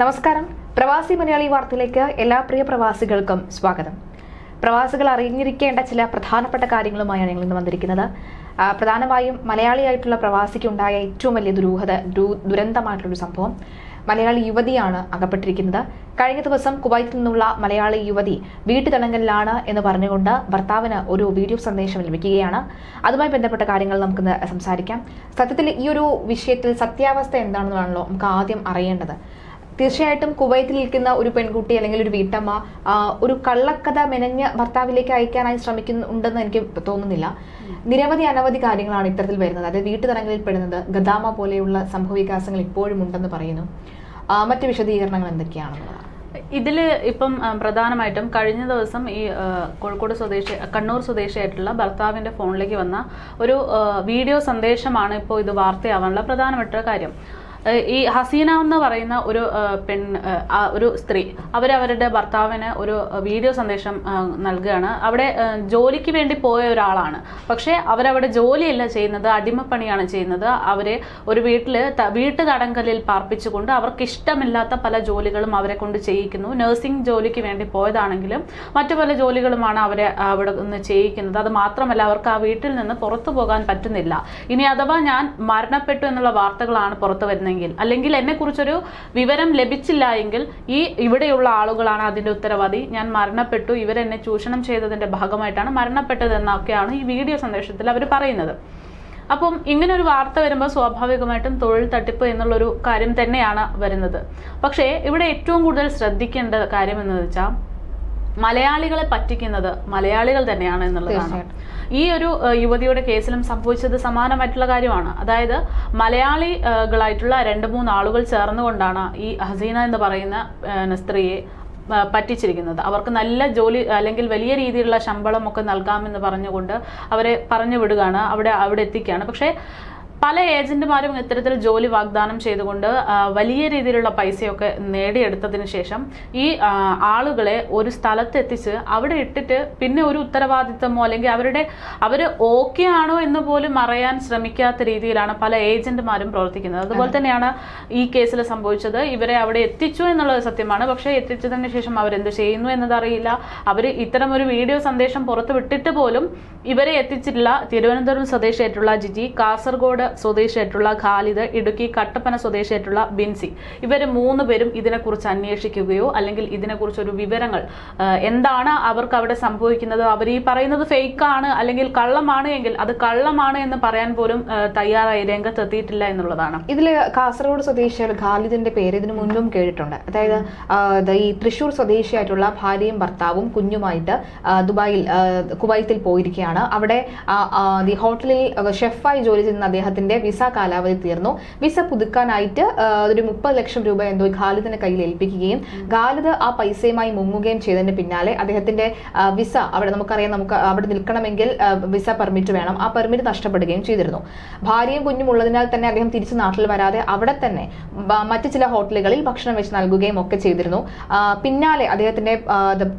നമസ്കാരം. പ്രവാസി മലയാളി വാർത്തയിലേക്ക് എല്ലാ പ്രിയ പ്രവാസികൾക്കും സ്വാഗതം. പ്രവാസികൾ അറിഞ്ഞിരിക്കേണ്ട ചില പ്രധാനപ്പെട്ട കാര്യങ്ങളുമായാണ് ഞങ്ങൾ ഇന്ന് വന്നിരിക്കുന്നത്. പ്രധാനമായും മലയാളിയായിട്ടുള്ള പ്രവാസിക്ക് ഉണ്ടായ ഏറ്റവും വലിയ ദുരൂഹത ദുരന്തമായിട്ടുള്ളൊരു സംഭവം. മലയാളി യുവതിയാണ് അകപ്പെട്ടിരിക്കുന്നത്. കഴിഞ്ഞ ദിവസം കുവൈത്തിൽ നിന്നുള്ള മലയാളി യുവതി വീട്ടുതടങ്കലിലാണ് എന്ന് പറഞ്ഞുകൊണ്ട് ഭർത്താവിന് ഒരു വീഡിയോ സന്ദേശം ലഭിക്കുകയാണ്. അതുമായി ബന്ധപ്പെട്ട കാര്യങ്ങൾ നമുക്ക് സംസാരിക്കാം. സത്യത്തിൽ ഈ ഒരു വിഷയത്തിൽ സത്യാവസ്ഥ എന്താണെന്നാണല്ലോ നമുക്ക് ആദ്യം അറിയേണ്ടത്. തീർച്ചയായിട്ടും കുവൈത്തിൽ നിൽക്കുന്ന ഒരു പെൺകുട്ടി അല്ലെങ്കിൽ ഒരു വീട്ടമ്മ ഒരു കള്ളക്കഥ മെനഞ്ഞ ഭർത്താവിലേക്ക് അയക്കാനായി ശ്രമിക്കുന്നുണ്ടെന്ന് എനിക്ക് തോന്നുന്നില്ല. നിരവധി അനവധി കാര്യങ്ങളാണ് ഇത്തരത്തിൽ വരുന്നത്. അതായത് വീട്ടുതടങ്കലിൽ പെടുന്നത് ഗദാമ പോലെയുള്ള സംഭവവികാസങ്ങൾ ഇപ്പോഴും ഉണ്ടെന്ന് പറയുന്നു. മറ്റു വിശദീകരണങ്ങൾ എന്തൊക്കെയാണെന്നുള്ളതാണ് ഇതിൽ ഇപ്പം പ്രധാനമായിട്ടും കഴിഞ്ഞ ദിവസം ഈ കോഴിക്കോട് സ്വദേശി കണ്ണൂർ സ്വദേശിയായിട്ടുള്ള ഭർത്താവിന്റെ ഫോണിലേക്ക് വന്ന ഒരു വീഡിയോ സന്ദേശമാണ് ഇപ്പോൾ ഇത് വാർത്തയാവാനുള്ള പ്രധാനപ്പെട്ട കാര്യം. ഈ ഹസീന എന്ന് പറയുന്ന ഒരു പെൺ ഒരു സ്ത്രീ അവരവരുടെ ഭർത്താവിന് ഒരു വീഡിയോ സന്ദേശം നൽകുകയാണ്. അവിടെ ജോലിക്ക് വേണ്ടി പോയ ഒരാളാണ്. പക്ഷേ അവരവിടെ ജോലിയല്ല ചെയ്യുന്നത് അടിമപ്പണിയാണ് ചെയ്യുന്നത്. അവരെ ഒരു വീട്ടിൽ വീട്ടു തടങ്കലിൽ പാർപ്പിച്ചുകൊണ്ട് അവർക്ക് ഇഷ്ടമില്ലാത്ത പല ജോലികളും അവരെ കൊണ്ട് ചെയ്യിക്കുന്നു. നഴ്സിംഗ് ജോലിക്ക് വേണ്ടി പോയതാണെങ്കിലും മറ്റു പല ജോലികളുമാണ് അവരെ അവിടെ നിന്ന് ചെയ്യിക്കുന്നത്. അത് മാത്രമല്ല അവർക്ക് ആ വീട്ടിൽ നിന്ന് പുറത്തു പോകാൻ പറ്റുന്നില്ല. ഇനി അഥവാ ഞാൻ മരണപ്പെട്ടു എന്നുള്ള വാർത്തകളാണ് പുറത്തു വരുന്നതെങ്കിൽ അല്ലെങ്കിൽ എന്നെക്കുറിച്ചൊരു വിവരം ലഭിച്ചില്ല എങ്കിൽ ഈ ഇവിടെയുള്ള ആളുകളാണ് അതിന്റെ ഉത്തരവാദി. ഞാൻ മരണപ്പെട്ടു ഇവരെന്നെ ചൂഷണം ചെയ്തതിന്റെ ഭാഗമായിട്ടാണ് മരണപ്പെട്ടത് എന്നൊക്കെയാണ് ഈ വീഡിയോ സന്ദേശത്തിൽ അവർ പറയുന്നത്. അപ്പം ഇങ്ങനെ ഒരു വാർത്ത വരുമ്പോൾ സ്വാഭാവികമായിട്ടും തൊഴിൽ തട്ടിപ്പ് എന്നുള്ളൊരു കാര്യം തന്നെയാണ് വരുന്നത്. പക്ഷേ ഇവിടെ ഏറ്റവും കൂടുതൽ ശ്രദ്ധിക്കേണ്ട കാര്യം എന്ന് വെച്ചാൽ മലയാളികളെ പറ്റിക്കുന്നത് മലയാളികൾ തന്നെയാണ് എന്നുള്ളതാണ്. ഈ ഒരു യുവതിയുടെ കേസിലും സംഭവിച്ചത് സമാനമായിട്ടുള്ള കാര്യമാണ്. അതായത് മലയാളികളായിട്ടുള്ള രണ്ട് മൂന്ന് ആളുകൾ ചേർന്നുകൊണ്ടാണ് ഈ ഹസീന എന്ന് പറയുന്ന സ്ത്രീയെ പറ്റിച്ചിരിക്കുന്നത്. അവർക്ക് നല്ല ജോലി അല്ലെങ്കിൽ വലിയ രീതിയിലുള്ള ശമ്പളം ഒക്കെ നൽകാമെന്ന് പറഞ്ഞുകൊണ്ട് അവരെ പറഞ്ഞു വിടുകയാണ്. അവിടെ അവിടെ എത്തിക്കുകയാണ്. പക്ഷേ പല ഏജന്റുമാരും ഇത്തരത്തിൽ ജോലി വാഗ്ദാനം ചെയ്തുകൊണ്ട് വലിയ രീതിയിലുള്ള പൈസയൊക്കെ നേടിയെടുത്തതിന് ശേഷം ഈ ആളുകളെ ഒരു സ്ഥലത്ത് എത്തിച്ച് അവിടെ ഇട്ടിട്ട് പിന്നെ ഒരു ഉത്തരവാദിത്തമോ അല്ലെങ്കിൽ അവരുടെ അവർ ഓക്കെ ആണോ എന്ന് പോലും അറിയാൻ ശ്രമിക്കാത്ത രീതിയിലാണ് പല ഏജന്റുമാരും പ്രവർത്തിക്കുന്നത്. അതുപോലെ തന്നെയാണ് ഈ കേസിൽ സംഭവിച്ചത്. ഇവരെ അവിടെ എത്തിച്ചു എന്നുള്ളത് സത്യമാണ്. പക്ഷേ എത്തിച്ചതിന് ശേഷം അവരെന്ത് ചെയ്യുന്നു എന്നതറിയില്ല അവർ ഇത്തരം ഒരു വീഡിയോ സന്ദേശം പുറത്തുവിട്ടിട്ട് പോലും ഇവരെ എത്തിച്ചിട്ടില്ല. തിരുവനന്തപുരം സ്വദേശിയായിട്ടുള്ള ജിജി കാസർഗോഡ് സ്വദേശിയായിട്ടുള്ള ഖാലിദ് ഇടുക്കി കട്ടപ്പന സ്വദേശിയായിട്ടുള്ള ബിൻസി. ഇവർ മൂന്ന് പേരും ഇതിനെക്കുറിച്ച് അന്വേഷിക്കുകയോ അല്ലെങ്കിൽ ഇതിനെക്കുറിച്ച് ഒരു വിവരങ്ങൾ എന്താണ് അവർക്ക് അവിടെ സംഭവിക്കുന്നത്? അവർ ഈ പറയുന്നത് ഫേക്കാണ് അല്ലെങ്കിൽ കള്ളമാണ് എങ്കിൽ അത് കള്ളമാണ് എന്ന് പറയാൻ പോലും തയ്യാറായി രംഗത്തെത്തിയിട്ടില്ല എന്നുള്ളതാണ്. ഇതിൽ കാസർഗോഡ് സ്വദേശിയായ ഖാലിദിന്റെ പേര് ഇതിനു മുൻപും കേട്ടിട്ടുണ്ട്. അതായത് ഈ തൃശൂർ സ്വദേശിയായിട്ടുള്ള ഭാര്യയും ഭർത്താവും കുഞ്ഞുമായിട്ട് ദുബായിൽ കുവൈത്തിൽ പോയിരിക്കുകയാണ്. അവിടെ ദി ഹോട്ടലിൽ ഷെഫായി ജോലി ചെയ്യുന്ന അദ്ദേഹത്തിന്റെ വിസ കാലാവധി തീർന്നു. വിസ പുതുക്കാനായിട്ട് ഒരു മുപ്പത് ലക്ഷം രൂപ എന്തോ ഖാലിദിന്റെ കയ്യിൽ ഏൽപ്പിക്കുകയും ഖാലിദ് ആ പൈസയുമായി മുങ്ങുകയും ചെയ്തതിന് പിന്നാലെ അദ്ദേഹത്തിന്റെ വിസ അവിടെ നമുക്കറിയാം നമുക്ക് അവിടെ നിൽക്കണമെങ്കിൽ വിസ പെർമിറ്റ് വേണം. ആ പെർമിറ്റ് നഷ്ടപ്പെടുകയും ചെയ്തിരുന്നു. ഭാര്യയും കുഞ്ഞും ഉള്ളതിനാൽ തന്നെ അദ്ദേഹം തിരിച്ചു നാട്ടിൽ വരാതെ അവിടെ തന്നെ മറ്റു ചില ഹോട്ടലുകളിൽ ഭക്ഷണം വെച്ച് നൽകുകയും ഒക്കെ ചെയ്തിരുന്നു. പിന്നാലെ അദ്ദേഹത്തിന്റെ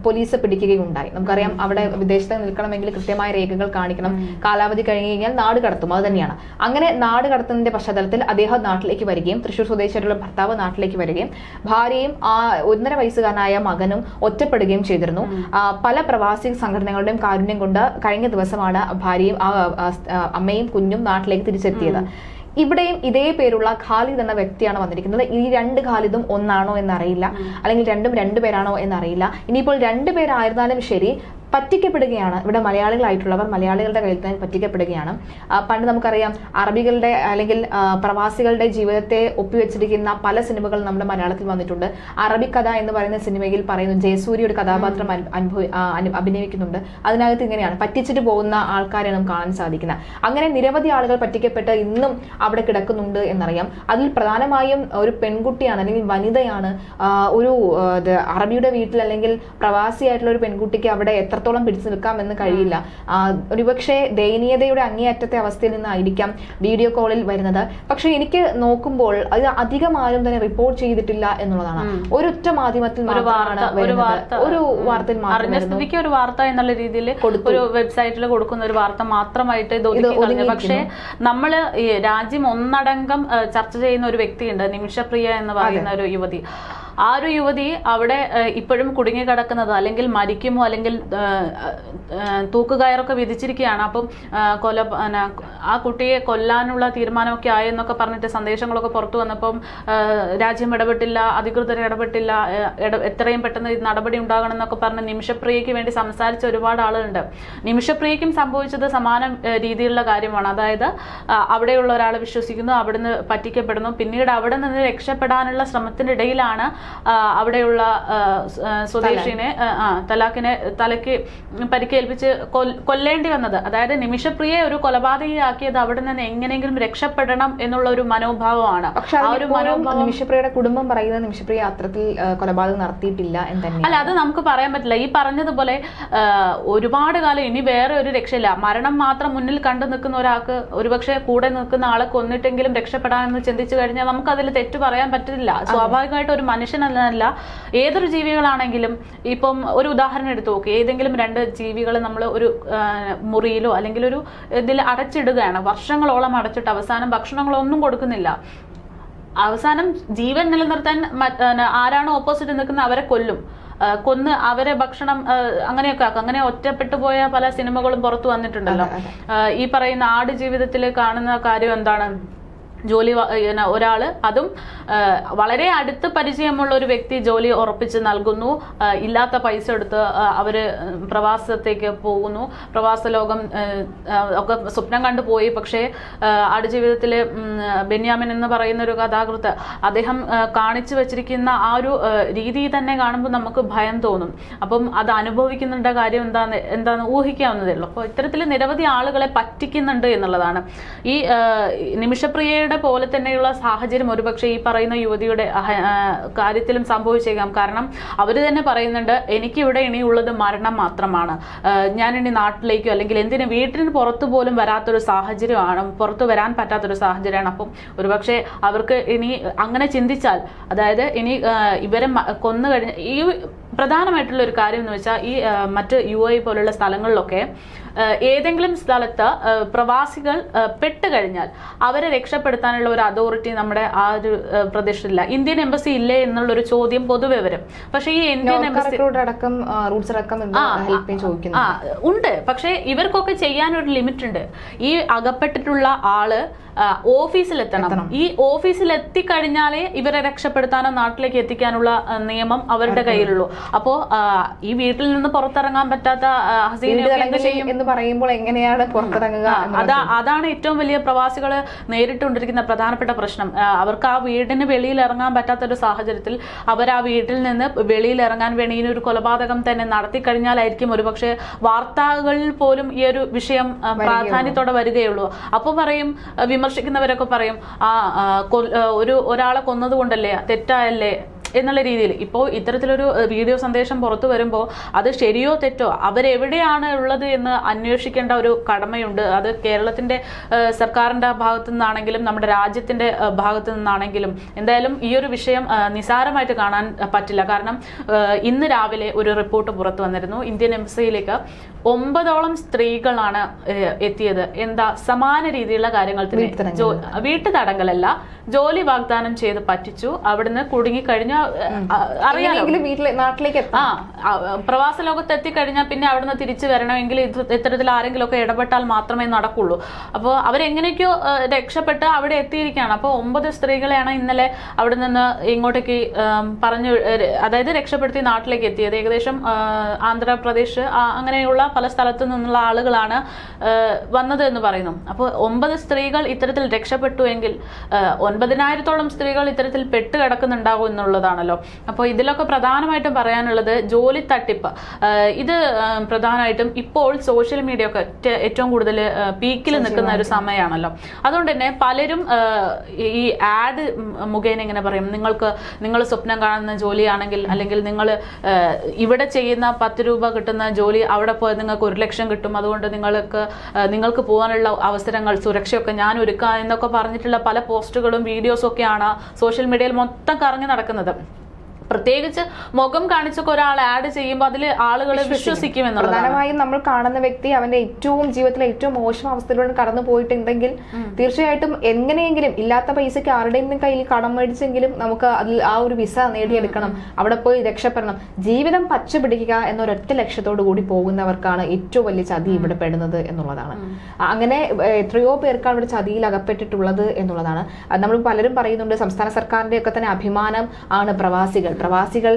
പോലീസ് പിടിക്കുകയും ഉണ്ടായി നമുക്കറിയാം അവിടെ വിദേശത്ത് നിൽക്കണമെങ്കിൽ കൃത്യമായ രേഖകൾ കാണിക്കണം. കാലാവധി കഴിഞ്ഞ് കഴിഞ്ഞാൽ നാട് കടത്തും. അത് തന്നെയാണ്. അങ്ങനെ നാട് കടത്തുന്നതിന്റെ പശ്ചാത്തലത്തിൽ അദ്ദേഹം നാട്ടിലേക്ക് വരികയും തൃശൂർ സ്വദേശിയായിട്ടുള്ള ഭർത്താവ് നാട്ടിലേക്ക് വരികയും ഭാര്യയും ആ ഒന്നര വയസ്സുകാരനായ മകനും ഒറ്റപ്പെടുകയും ചെയ്തിരുന്നു. പല പ്രവാസി സംഘടനകളുടെയും കാരുണ്യം കൊണ്ട് കഴിഞ്ഞ ദിവസമാണ് ഭാര്യയും അമ്മയും കുഞ്ഞും നാട്ടിലേക്ക് തിരിച്ചെത്തിയത്. ഇവിടെയും ഇതേ പേരുള്ള ഖാലിദ് എന്ന വ്യക്തിയാണ് വന്നിരിക്കുന്നത്. ഈ രണ്ട് ഖാലിദും ഒന്നാണോ എന്നറിയില്ല. അല്ലെങ്കിൽ രണ്ടും രണ്ടുപേരാണോ എന്നറിയില്ല. ഇനിയിപ്പോൾ രണ്ടുപേരായിരുന്നാലും ശരി പറ്റിക്കപ്പെടുകയാണ്. ഇവിടെ മലയാളികളായിട്ടുള്ളവർ മലയാളികളുടെ കയ്യിൽ തന്നെ പറ്റിക്കപ്പെടുകയാണ്. പണ്ട് നമുക്കറിയാം അറബികളുടെ അല്ലെങ്കിൽ പ്രവാസികളുടെ ജീവിതത്തെ ഒപ്പിവെച്ചിരിക്കുന്ന പല സിനിമകൾ നമ്മുടെ മലയാളത്തിൽ വന്നിട്ടുണ്ട്. അറബി കഥ എന്ന് പറയുന്ന സിനിമയിൽ പറയുന്നു ജയസൂരി ഒരു കഥാപാത്രം അനു- അനുഭവി അഭിനയിക്കുന്നുണ്ട്. അതിനകത്ത് ഇങ്ങനെയാണ് പറ്റിച്ചിട്ട് പോകുന്ന ആൾക്കാരെ നമുക്ക് കാണാൻ സാധിക്കുന്നത് അങ്ങനെ നിരവധി ആളുകൾ പറ്റിക്കപ്പെട്ട് ഇന്നും അവിടെ കിടക്കുന്നുണ്ട് എന്നറിയാം. അതിൽ പ്രധാനമായും ഒരു പെൺകുട്ടിയാണ് അല്ലെങ്കിൽ വനിതയാണ് ഒരു അറബിയുടെ വീട്ടിൽ അല്ലെങ്കിൽ പ്രവാസിയായിട്ടുള്ള ഒരു പെൺകുട്ടിക്ക് അവിടെ എത്രത്തോളം പിടിച്ചു നിൽക്കാമെന്ന് കഴിയില്ല. ഒരുപക്ഷെ ദയനീയതയുടെ അങ്ങേയറ്റത്തെ അവസ്ഥയിൽ നിന്നായിരിക്കാം വീഡിയോ കോളിൽ വരുന്നത്. പക്ഷെ എനിക്ക് നോക്കുമ്പോൾ അത് അധികം ആരും തന്നെ റിപ്പോർട്ട് ചെയ്തിട്ടില്ല എന്നുള്ളതാണ്. ഒരൊറ്റ മാധ്യമത്തിൽ ഒരു വാർത്തയിൽ മാത്രം അറിഞ്ഞ സ്ഥിതിക്ക് ഒരു വാർത്ത എന്നുള്ള രീതിയിൽ ഒരു വെബ്സൈറ്റിൽ കൊടുക്കുന്ന ഒരു വാർത്ത മാത്രമായിട്ട് ഇത്. പക്ഷേ നമ്മൾ രാജ്യം ഒന്നടങ്കം ചർച്ച ചെയ്യുന്ന ഒരു വ്യക്തിയുണ്ട് നിമിഷപ്രിയ എന്ന് പറയുന്ന ഒരു യുവതി. ആ ഒരു യുവതി അവിടെ ഇപ്പോഴും കുടുങ്ങി കിടക്കുന്നത് അല്ലെങ്കിൽ മരിക്കുമോ അല്ലെങ്കിൽ തൂക്കുകയറൊക്കെ വിധിച്ചിരിക്കുകയാണ്. അപ്പം കൊല ആ കുട്ടിയെ കൊല്ലാനുള്ള തീരുമാനമൊക്കെ ആയെന്നൊക്കെ പറഞ്ഞിട്ട് സന്ദേശങ്ങളൊക്കെ പുറത്തു വന്നപ്പം രാജ്യം ഇടപെട്ടില്ല അധികൃതർ ഇടപെട്ടില്ല എത്രയും പെട്ടെന്ന് നടപടി ഉണ്ടാകണം എന്നൊക്കെ പറഞ്ഞ് നിമിഷപ്രിയയ്ക്ക് വേണ്ടി സംസാരിച്ച ഒരുപാട് ആളുകളുണ്ട്. നിമിഷപ്രിയയ്ക്കും സംഭവിച്ചത് സമാന രീതിയിലുള്ള കാര്യമാണ്. അതായത് അവിടെയുള്ള ഒരാൾ വിശ്വസിക്കുന്നു അവിടുന്ന് പറ്റിക്കപ്പെടുന്നു. പിന്നീട് അവിടെ നിന്ന് രക്ഷപ്പെടാനുള്ള ശ്രമത്തിനിടയിലാണ് അവിടെയുള്ള സ്വദേശിനെ തലാക്കിനെ തലയ്ക്ക് പരിക്കേൽപ്പിച്ച് കൊല്ലേണ്ടി വന്നത്. അതായത് നിമിഷപ്രിയെ ഒരു കൊലപാതകയാക്കിയത് അവിടെ നിന്ന് എങ്ങനെയെങ്കിലും രക്ഷപ്പെടണം എന്നുള്ള ഒരു മനോഭാവമാണ് ആ ഒരു മനോഭാവം നിമിഷപ്രിയയുടെ കുടുംബം പറയുന്നത് നിമിഷപ്രിയ അത്രത്തിൽ കൊലപാതകം നടത്തിയിട്ടില്ല എന്ന് തന്നെ അല്ല അത് നമുക്ക് പറയാൻ പറ്റില്ല. ഈ പറഞ്ഞതുപോലെ ഒരുപാട് കാലം ഇനി വേറെ ഒരു രക്ഷയില്ല. മരണം മാത്രം മുന്നിൽ കണ്ടു നിൽക്കുന്ന ഒരാൾക്ക് ഒരുപക്ഷെ കൂടെ നിൽക്കുന്ന ആളെ കൊന്നിട്ടെങ്കിലും രക്ഷപ്പെടാമെന്ന് ചിന്തിച്ചു കഴിഞ്ഞാൽ നമുക്ക് അതിൽ തെറ്റ് പറയാൻ പറ്റില്ല. സ്വാഭാവികമായിട്ട് ഒരു മനുഷ്യനല്ല ഏതൊരു ജീവികളാണെങ്കിലും ഇപ്പം ഒരു ഉദാഹരണം എടുത്തു നോക്കി. ഏതെങ്കിലും രണ്ട് ജീവികളെ നമ്മൾ ഒരു മുറിയിലോ അല്ലെങ്കിൽ ഒരു ഇതിൽ അടച്ചിടുകയാണ്. വർഷങ്ങളോളം അടച്ചിട്ട് അവസാനം ഭക്ഷണങ്ങളൊന്നും കൊടുക്കുന്നില്ല. അവസാനം ജീവൻ നിലനിർത്താൻ ആരാണോ ഓപ്പോസിറ്റ് നിൽക്കുന്ന അവരെ കൊല്ലും. കൊന്ന് അവരെ ഭക്ഷണം അങ്ങനെയൊക്കെ ആക്കും. അങ്ങനെ ഒറ്റപ്പെട്ടു പോയ പല സിനിമകളും പുറത്തു വന്നിട്ടുണ്ടല്ലോ. ഈ പറയുന്ന ആട് ജീവിതത്തിൽ കാണുന്ന കാര്യം എന്താണ്? ജോലി ഒരാൾ അതും വളരെ അടുത്ത് പരിചയമുള്ള ഒരു വ്യക്തി ജോലി ഉറപ്പിച്ച് നൽകുന്നു. ഇല്ലാത്ത പൈസ എടുത്ത് അവർ പ്രവാസത്തേക്ക് പോകുന്നു. പ്രവാസ ലോകം ഒക്കെ സ്വപ്നം കണ്ടു പോയി. പക്ഷേ ആ, ആടുജീവിതത്തിലെ ബെന്യാമിൻ എന്ന് പറയുന്ന ഒരു കഥാകൃത്ത് അദ്ദേഹം കാണിച്ചു വച്ചിരിക്കുന്ന ആ ഒരു രീതി തന്നെ കാണുമ്പോൾ നമുക്ക് ഭയം തോന്നും. അപ്പം അത് അനുഭവിക്കുന്നുണ്ട കാര്യം എന്താന്ന് എന്താന്ന് ഊഹിക്കാവുന്നതേ ഉള്ളൂ. അപ്പോൾ ഇത്തരത്തിൽ നിരവധി ആളുകളെ പറ്റിക്കുന്നുണ്ട് എന്നുള്ളതാണ്. ഈ ആ, നിമിഷപ്രിയയുടെ പോലെ തന്നെയുള്ള സാഹചര്യം ഒരുപക്ഷെ ഈ പറയുന്ന യുവതിയുടെ കാര്യത്തിലും സംഭവിച്ചേക്കാം. കാരണം അവർ തന്നെ പറയുന്നുണ്ട് എനിക്കിവിടെ ഇനിയുള്ളത് മരണം മാത്രമാണ്. ഞാൻ ഇനി നാട്ടിലേക്കോ അല്ലെങ്കിൽ എന്തിനു വീട്ടിന് പുറത്തു പോലും വരാത്തൊരു സാഹചര്യമാണ് പുറത്തു വരാൻ പറ്റാത്തൊരു സാഹചര്യമാണ്. അപ്പം ഒരുപക്ഷെ അവർക്ക് ഇനി അങ്ങനെ ചിന്തിച്ചാൽ അതായത് ഇനി ഇവരെ കൊന്നു കഴിഞ്ഞ ഈ പ്രധാനമായിട്ടുള്ള ഒരു കാര്യം എന്ന് വെച്ചാൽ ഈ മറ്റ് യു എ പോലുള്ള സ്ഥലങ്ങളിലൊക്കെ ഏതെങ്കിലും സ്ഥലത്ത് പ്രവാസികൾ പെട്ട് കഴിഞ്ഞാൽ അവരെ രക്ഷപ്പെടുത്താനുള്ള ഒരു അതോറിറ്റി നമ്മുടെ ആ ഒരു പ്രദേശത്തില്ല ഇന്ത്യൻ എംബസി ഇല്ലേ എന്നുള്ളൊരു ചോദ്യം പൊതുവെ വരും പക്ഷേ ഈ ഇന്ത്യൻ എംബസി അടക്കം റൂട്ട്സ് ഉണ്ട്. പക്ഷേ ഇവർക്കൊക്കെ ചെയ്യാൻ ഒരു ലിമിറ്റ് ഉണ്ട് ഈ അകപ്പെട്ടിട്ടുള്ള ആൾ ഓഫീസിലെത്തണം. ഈ ഓഫീസിൽ എത്തിക്കഴിഞ്ഞാലേ ഇവരെ രക്ഷപ്പെടുത്താനോ നാട്ടിലേക്ക് എത്തിക്കാനുള്ള നിയമം അവരുടെ കയ്യിലുള്ളൂ. അപ്പോ ഈ വീട്ടിൽ നിന്ന് പുറത്തിറങ്ങാൻ പറ്റാത്ത എന്ന് പറയുമ്പോൾ എങ്ങനെയാണ് പുറത്തിറങ്ങുക അതാ അതാണ് ഏറ്റവും വലിയ പ്രവാസികൾ നേരിട്ടുകൊണ്ടിരിക്കുന്ന പ്രധാനപ്പെട്ട പ്രശ്നം. അവർക്ക് ആ വീടിന് വെളിയിൽ ഇറങ്ങാൻ പറ്റാത്ത ഒരു സാഹചര്യത്തിൽ അവർ ആ വീട്ടിൽ നിന്ന് വെളിയിൽ ഇറങ്ങാൻ വേണ്ടി ഇനി ഒരു കൊലപാതകം തന്നെ നടത്തി കഴിഞ്ഞാലായിരിക്കും ഒരുപക്ഷെ വാർത്തകളിൽ പോലും ഈ ഒരു വിഷയം പ്രാധാന്യത്തോടെ വരികയുള്ളൂ. അപ്പോൾ പറയും ആ, വിമർശിക്കുന്നവരൊക്കെ പറയും ആ ഒരു ഒരാളെ കൊന്നതുകൊണ്ടല്ലേ തെറ്റായല്ലേ? എന്നുള്ള രീതിയിൽ. ഇപ്പോൾ ഇത്തരത്തിലൊരു വീഡിയോ സന്ദേശം പുറത്തു വരുമ്പോൾ അത് ശരിയോ തെറ്റോ അവരെവിടെയാണ് ഉള്ളത് എന്ന് അന്വേഷിക്കേണ്ട ഒരു കടമയുണ്ട്. അത് കേരളത്തിന്റെ സർക്കാരിന്റെ സർക്കാരിന്റെ ഭാഗത്തു നിന്നാണെങ്കിലും നമ്മുടെ രാജ്യത്തിന്റെ ഭാഗത്തു നിന്നാണെങ്കിലും എന്തായാലും ഈ ഒരു വിഷയം നിസാരമായിട്ട് കാണാൻ പറ്റില്ല. കാരണം ഇന്ന് രാവിലെ ഒരു റിപ്പോർട്ട് പുറത്തു വന്നിരുന്നു. ഇന്ത്യൻ എംബസിയിലേക്ക് ഒമ്പതോളം സ്ത്രീകളാണ് എത്തിയത്. എന്താ സമാന രീതിയിലുള്ള കാര്യങ്ങൾ വീട്ടു തടങ്കലല്ല ജോലി വാഗ്ദാനം ചെയ്ത് പറ്റിച്ചു. അവിടുന്ന് കുടുങ്ങിക്കഴിഞ്ഞ അറിയാലോ. നാട്ടിലേക്ക് ആ പ്രവാസ ലോകത്ത് എത്തിക്കഴിഞ്ഞാൽ പിന്നെ അവിടുന്ന് തിരിച്ചു വരണമെങ്കിൽ ഇത് ഇത്തരത്തിൽ ആരെങ്കിലും ഒക്കെ ഇടപെട്ടാൽ മാത്രമേ നടക്കുള്ളൂ. അപ്പോൾ അവരെങ്ങനെയൊക്കെയോ രക്ഷപ്പെട്ട് അവിടെ എത്തിയിരിക്കുകയാണ്. അപ്പോൾ ഒമ്പത് സ്ത്രീകളെയാണ് ഇന്നലെ അവിടെ നിന്ന് ഇങ്ങോട്ടേക്ക് പറഞ്ഞു അതായത് രക്ഷപ്പെടുത്തി നാട്ടിലേക്ക് എത്തിയത്. ഏകദേശം ആന്ധ്രാപ്രദേശ് അങ്ങനെയുള്ള പല സ്ഥലത്തു നിന്നുള്ള ആളുകളാണ് വന്നത് എന്ന് പറയുന്നു. അപ്പോൾ ഒമ്പത് സ്ത്രീകൾ ഇത്തരത്തിൽ രക്ഷപ്പെട്ടു എങ്കിൽ ഒൻപതിനായിരത്തോളം സ്ത്രീകൾ ഇത്തരത്തിൽ പെട്ട് കിടക്കുന്നുണ്ടാകും എന്നുള്ളതാണല്ലോ അപ്പോൾ ഇതിലൊക്കെ പ്രധാനമായിട്ടും പറയാനുള്ളത് ജോലി തട്ടിപ്പ്. ഇത് പ്രധാനമായിട്ടും ഇപ്പോൾ സോഷ്യൽ മീഡിയ ഒക്കെ ഏറ്റവും കൂടുതൽ പീക്കിൽ നിൽക്കുന്ന ഒരു സമയമാണല്ലോ അതുകൊണ്ട് തന്നെ പലരും ഈ ആഡ് മുഖേന ഇങ്ങനെ പറയും. നിങ്ങൾക്ക് നിങ്ങൾ സ്വപ്നം കാണുന്ന ജോലിയാണെങ്കിൽ അല്ലെങ്കിൽ നിങ്ങൾ ഇവിടെ ചെയ്യുന്ന പത്ത് രൂപ കിട്ടുന്ന ജോലി അവിടെ പോയി നിങ്ങൾക്ക് ഒരു ലക്ഷം കിട്ടും. അതുകൊണ്ട് നിങ്ങൾക്ക് നിങ്ങൾക്ക് പോകാനുള്ള അവസരങ്ങൾ സുരക്ഷയൊക്കെ ഞാൻ ഒരുക്കുക എന്നൊക്കെ പറഞ്ഞിട്ടുള്ള പല പോസ്റ്റുകളും വീഡിയോസും ഒക്കെയാണ് സോഷ്യൽ മീഡിയയിൽ മൊത്തം കറങ്ങി നടക്കുന്നത്. പ്രത്യേകിച്ച് മുഖം കാണിച്ചൊക്കെ ഒരാൾ ആഡ് ചെയ്യുമ്പോൾ അതിൽ ആളുകൾ വിശ്വസിക്കും. പ്രധാനമായും നമ്മൾ കാണുന്ന വ്യക്തി അവന്റെ ഏറ്റവും ജീവിതത്തിലെ ഏറ്റവും മോശം അവസ്ഥയിലൂടെ കടന്നു പോയിട്ടുണ്ടെങ്കിൽ തീർച്ചയായിട്ടും എങ്ങനെയെങ്കിലും ഇല്ലാത്ത പൈസക്ക് ആരുടെയും കയ്യിൽ കടം മേടിച്ചെങ്കിലും നമുക്ക് അതിൽ ആ ഒരു വിസ നേടിയെടുക്കണം. അവിടെ പോയി രക്ഷപ്പെടണം. ജീവിതം പച്ച പിടിക്കുക എന്നൊരൊറ്റ ലക്ഷ്യത്തോടു കൂടി പോകുന്നവർക്കാണ് ഏറ്റവും വലിയ ചതി ഇവിടെ പെടുന്നത് എന്നുള്ളതാണ്. അങ്ങനെ എത്രയോ പേർക്കാണ് ഇവിടെ ചതിയിൽ അകപ്പെട്ടിട്ടുള്ളത് എന്നുള്ളതാണ്. നമ്മൾ പലരും പറയുന്നുണ്ട് സംസ്ഥാന സർക്കാരിന്റെ ഒക്കെ തന്നെ അഭിമാനം ആണ് പ്രവാസികൾ. പ്രവാസികൾ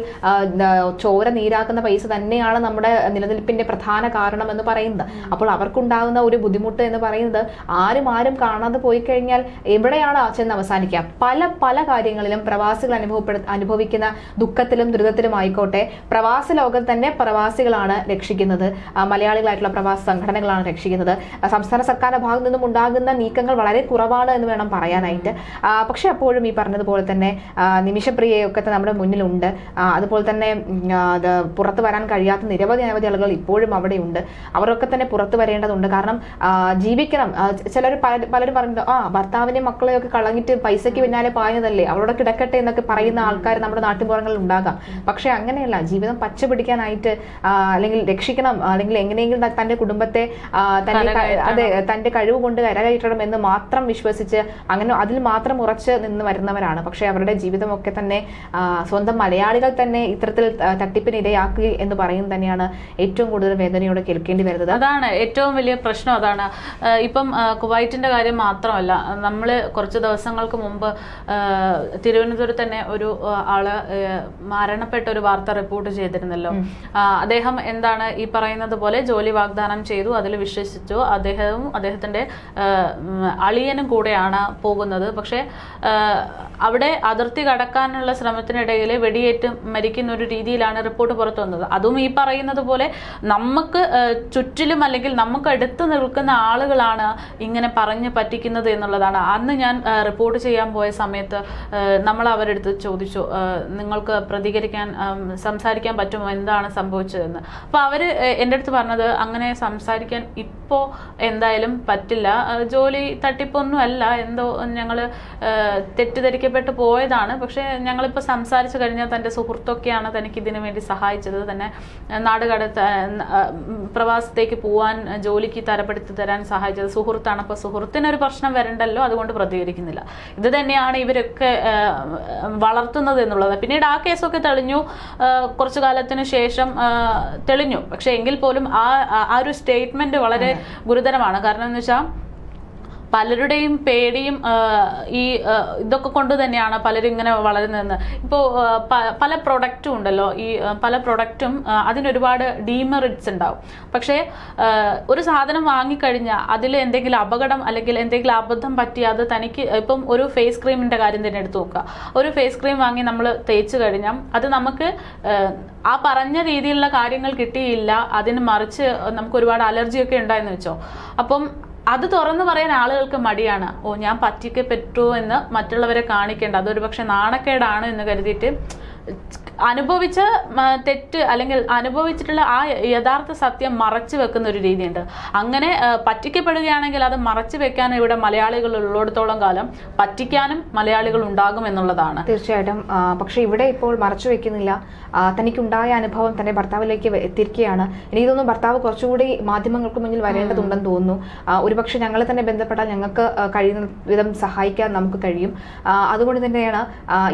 ചോര നീരാക്കുന്ന പൈസ തന്നെയാണ് നമ്മുടെ നിലനിൽപ്പിന്റെ പ്രധാന കാരണം എന്ന് പറയുന്നത്. അപ്പോൾ അവർക്കുണ്ടാകുന്ന ഒരു ബുദ്ധിമുട്ട് എന്ന് പറയുന്നത് ആരും ആരും കാണാതെ പോയി കഴിഞ്ഞാൽ എവിടെയാണ് ചെന്ന് അവസാനിക്കുക പല പല കാര്യങ്ങളിലും പ്രവാസികൾ അനുഭവപ്പെടു അനുഭവിക്കുന്ന ദുഃഖത്തിലും ദുരിതത്തിലും ആയിക്കോട്ടെ. പ്രവാസ ലോകം തന്നെ പ്രവാസികളാണ് രക്ഷിക്കുന്നത്. മലയാളികളായിട്ടുള്ള പ്രവാസ സംഘടനകളാണ് രക്ഷിക്കുന്നത്. സംസ്ഥാന സർക്കാരിന്റെ ഭാഗത്തു നിന്നും ഉണ്ടാകുന്ന നീക്കങ്ങൾ വളരെ കുറവാണ് എന്ന് വേണം പറയാനായിട്ട്. പക്ഷെ അപ്പോഴും ഈ പറഞ്ഞതുപോലെ തന്നെ നിമിഷപ്രിയയൊക്കെ നമ്മുടെ മുന്നിലുണ്ട്. ആ, അതുപോലെ തന്നെ പുറത്ത് അത് പുറത്തു വരാൻ കഴിയാത്ത നിരവധി അനവധി ആളുകൾ ഇപ്പോഴും അവിടെയുണ്ട്. അവരൊക്കെ തന്നെ പുറത്ത് വരേണ്ടതുണ്ട്. കാരണം ജീവിക്കണം. ചിലർ പലരും പറയുന്നത് ആ ഭർത്താവിനെയും മക്കളെയും ഒക്കെ കളഞ്ഞിട്ട് പൈസയ്ക്ക് പിന്നാലെ പായുന്നതല്ലേ? അവരോട് കിടക്കട്ടെ എന്നൊക്കെ പറയുന്ന ആൾക്കാർ നമ്മുടെ നാട്ടുപുറങ്ങളിൽ ഉണ്ടാകാം. പക്ഷെ അങ്ങനെയല്ല. ജീവിതം പച്ച പിടിക്കാനായിട്ട് അല്ലെങ്കിൽ രക്ഷിക്കണം. അല്ലെങ്കിൽ എങ്ങനെയെങ്കിലും തന്റെ കുടുംബത്തെ തന്റെ അതെ തന്റെ കഴിവ് കൊണ്ട് കരകയറ്റണം എന്ന് മാത്രം വിശ്വസിച്ച് അങ്ങനെ അതിൽ മാത്രം ഉറച്ച് നിന്ന് വരുന്നവരാണ്. പക്ഷെ അവരുടെ ജീവിതമൊക്കെ തന്നെ സ്വന്തം മലയാളികൾ തന്നെ ഇത്തരത്തിൽ തട്ടിപ്പിന് ഇരയാക്കി എന്ന് പറയുന്നത് തന്നെയാണ് ഏറ്റവും കൂടുതൽ വേദനയോടെ കേൾക്കേണ്ടി വരുന്നത്. അതാണ് ഏറ്റവും വലിയ പ്രശ്നം അതാണ്. ഇപ്പം കുവൈറ്റിന്റെ കാര്യം മാത്രമല്ല നമ്മൾ കുറച്ച് ദിവസങ്ങൾക്ക് മുമ്പ് തിരുവനന്തപുരത്ത് തന്നെ ഒരു ആൾ മരണപ്പെട്ട ഒരു വാർത്ത റിപ്പോർട്ട് ചെയ്തിരുന്നല്ലോ. അദ്ദേഹം എന്താണ് ഈ പറയുന്നത് പോലെ ജോലി വാഗ്ദാനം ചെയ്തു അതിൽ വിശ്വസിച്ചു. അദ്ദേഹവും അദ്ദേഹത്തിന്റെ അളിയനും കൂടെയാണ് പോകുന്നത്. പക്ഷേ അവിടെ അതിർത്തി കടക്കാനുള്ള ശ്രമത്തിനിടയിൽ വെടിയേറ്റ് മരിക്കുന്ന ഒരു രീതിയിലാണ് റിപ്പോർട്ട് പുറത്തു വന്നത് അതും ഈ പറയുന്നത് പോലെ നമുക്ക് ചുറ്റിലും അല്ലെങ്കിൽ നമുക്ക് അടുത്ത് നിൽക്കുന്ന ആളുകളാണ് ഇങ്ങനെ പറഞ്ഞ് പറ്റിക്കുന്നത് എന്നുള്ളതാണ്. അന്ന് ഞാൻ റിപ്പോർട്ട് ചെയ്യാൻ പോയ സമയത്ത് നമ്മൾ അവരെടുത്ത് ചോദിച്ചു നിങ്ങൾക്ക് പ്രതികരിക്കാൻ സംസാരിക്കാൻ പറ്റുമോ? എന്താണ് സംഭവിച്ചതെന്ന്. അപ്പോൾ അവർ എന്റെ അടുത്ത് പറഞ്ഞത് അങ്ങനെ സംസാരിക്കാൻ ഇപ്പോ എന്തായാലും പറ്റില്ല. ജോലി തട്ടിപ്പൊന്നും അല്ല. എന്തോ ഞങ്ങൾ തെറ്റിദ്ധരിക്കപ്പെട്ട് പോയതാണ്. പക്ഷേ ഞങ്ങളിപ്പോൾ സംസാരിച്ചു തന്റെ സുഹൃത്തൊക്കെയാണ് തനിക്ക് ഇതിനു വേണ്ടി സഹായിച്ചത്. തന്നെ ആഹ് നാട് കടത്ത പ്രവാസത്തേക്ക് പോവാൻ ജോലിക്ക് തരപ്പെടുത്തി തരാൻ സഹായിച്ചത്. സുഹൃത്താണ്. അപ്പോൾ സുഹൃത്തിനൊരു പ്രശ്നം വരണ്ടല്ലോ അതുകൊണ്ട് പ്രതികരിക്കുന്നില്ല. ഇത് തന്നെയാണ് ഇവരൊക്കെ വളർത്തുന്നത് എന്നുള്ളത്. പിന്നീട് ആ കേസൊക്കെ തെളിഞ്ഞു. കുറച്ചു കാലത്തിന് ശേഷം തെളിഞ്ഞു. പക്ഷേ എങ്കിൽ പോലും ആ ആ- ആ ഒരു സ്റ്റേറ്റ്മെന്റ് വളരെ ഗുരുതരമാണ്. കാരണം എന്ന് വെച്ചാൽ പലരുടെയും പേടിയും ഈ ഇതൊക്കെ കൊണ്ട് തന്നെയാണ് പലരും ഇങ്ങനെ വളരുന്നതെന്ന്. ഇപ്പോൾ പല പ്രൊഡക്റ്റും ഉണ്ടല്ലോ ഈ പല പ്രൊഡക്റ്റും അതിനൊരുപാട് ഡീമെറിറ്റ്സ് ഉണ്ടാവും. പക്ഷേ ഒരു സാധനം വാങ്ങിക്കഴിഞ്ഞാൽ അതിൽ എന്തെങ്കിലും അപകടം അല്ലെങ്കിൽ എന്തെങ്കിലും അബദ്ധം പറ്റി അത് തനിക്ക് ഇപ്പം ഒരു ഫേസ് ക്രീമിന്റെ കാര്യം തന്നെ എടുത്തു നോക്കുക. ഒരു ഫേസ് ക്രീം വാങ്ങി നമ്മൾ തേച്ച് കഴിഞ്ഞാൽ അത് നമുക്ക് ആ പറഞ്ഞ രീതിയിലുള്ള കാര്യങ്ങൾ കിട്ടിയില്ല അതിന് മറിച്ച് നമുക്ക് ഒരുപാട് അലർജിയൊക്കെ ഉണ്ടായെന്ന് വെച്ചോ. അപ്പം അത് തുറന്നു പറയാൻ ആളുകൾക്ക് മടിയാണ്. ഓ ഞാൻ പറ്റിക്കപ്പെട്ടു എന്ന് മറ്റുള്ളവരെ കാണിക്കേണ്ട. അതൊരു പക്ഷെ നാണക്കേടാണ് എന്ന് കരുതിയിട്ട് അനുഭവിച്ച തെറ്റ് അല്ലെങ്കിൽ അനുഭവിച്ചിട്ടുള്ള ആ യഥാർത്ഥ സത്യം മറച്ചു വെക്കുന്ന ഒരു രീതിയുണ്ട്. അങ്ങനെ പറ്റിക്കപ്പെടുകയാണെങ്കിൽ അത് മറച്ചു വെക്കാൻ ഇവിടെ മലയാളികൾ ഉള്ളിടത്തോളം കാലം പറ്റിക്കാനും മലയാളികൾ ഉണ്ടാകും എന്നുള്ളതാണ്. തീർച്ചയായിട്ടും. പക്ഷെ ഇവിടെ ഇപ്പോൾ മറച്ചു വെക്കുന്നില്ല. തനിക്കുണ്ടായ അനുഭവം തന്നെ ഭർത്താവിലേക്ക് എത്തിയിരിക്കുകയാണ്. എനിക്ക് തോന്നുന്നു ഭർത്താവ് കുറച്ചുകൂടി മാധ്യമങ്ങൾക്ക് മുന്നിൽ വരേണ്ടതുണ്ടെന്ന് തോന്നുന്നു. ഒരുപക്ഷെ ഞങ്ങളെ തന്നെ ബന്ധപ്പെട്ടാൽ ഞങ്ങൾക്ക് കഴിയുന്ന വിധം സഹായിക്കാൻ നമുക്ക് കഴിയും. അതുകൊണ്ട് തന്നെയാണ്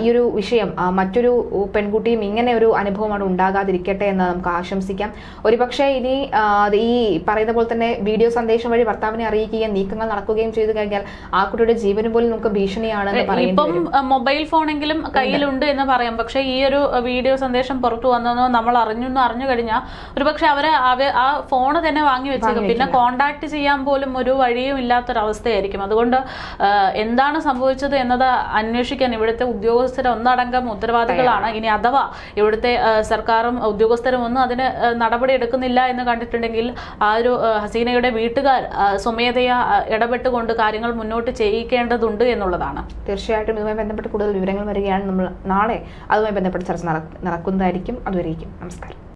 ഈ ഒരു വിഷയം മറ്റൊരു പെൺകുട്ടിയും ഇങ്ങനെ ഒരു അനുഭവമാണ് ഉണ്ടാകാതിരിക്കട്ടെ എന്ന് നമുക്ക് ആശംസിക്കാം. ഒരുപക്ഷെ ഇനി ഈ പറയുന്ന പോലെ തന്നെ വീഡിയോ സന്ദേശം വഴി ഭർത്താവിനെ അറിയിക്കുകയും നീക്കങ്ങൾ നടക്കുകയും ചെയ്തു കഴിഞ്ഞാൽ ആ കുട്ടിയുടെ ജീവന് പോലും നമുക്ക് ഭീഷണിയാണ് ഇപ്പം മൊബൈൽ ഫോണെങ്കിലും കയ്യിലുണ്ട് എന്ന് പറയാം. പക്ഷേ ഈ ഒരു വീഡിയോ സന്ദേശം പുറത്തു വന്നതെന്നോ നമ്മൾ അറിഞ്ഞു എന്ന് അറിഞ്ഞു കഴിഞ്ഞാൽ ഒരുപക്ഷെ അവർ ആ ഫോണ് തന്നെ വാങ്ങി വെച്ചേക്കും. പിന്നെ കോണ്ടാക്ട് ചെയ്യാൻ പോലും ഒരു വഴിയും ഇല്ലാത്തൊരവസ്ഥയായിരിക്കും. അതുകൊണ്ട് എന്താണ് സംഭവിച്ചത് എന്നത് അന്വേഷിക്കാൻ ഇവിടുത്തെ ഉദ്യോഗസ്ഥരെ ഒന്നടങ്കം ഉത്തരവാദികളാണ്. ഇനി അഥവാ ഇവിടുത്തെ സർക്കാരും ഉദ്യോഗസ്ഥരും ഒന്നും അതിന് നടപടി എടുക്കുന്നില്ല എന്ന് കണ്ടിട്ടുണ്ടെങ്കിൽ ആ ഒരു ഹസീനയുടെ വീട്ടുകാർ സ്വമേധയാ ഇടപെട്ടുകൊണ്ട് കാര്യങ്ങൾ മുന്നോട്ട് ചെയ്യിക്കേണ്ടതുണ്ട് എന്നുള്ളതാണ്. തീർച്ചയായിട്ടും ഇതുമായി ബന്ധപ്പെട്ട് കൂടുതൽ വിവരങ്ങൾ വരികയാണ് നമ്മൾ നാളെ. അതുമായി ബന്ധപ്പെട്ട് ചർച്ച നടക്കുന്നതായിരിക്കും. അതുവരെയും നമസ്കാരം.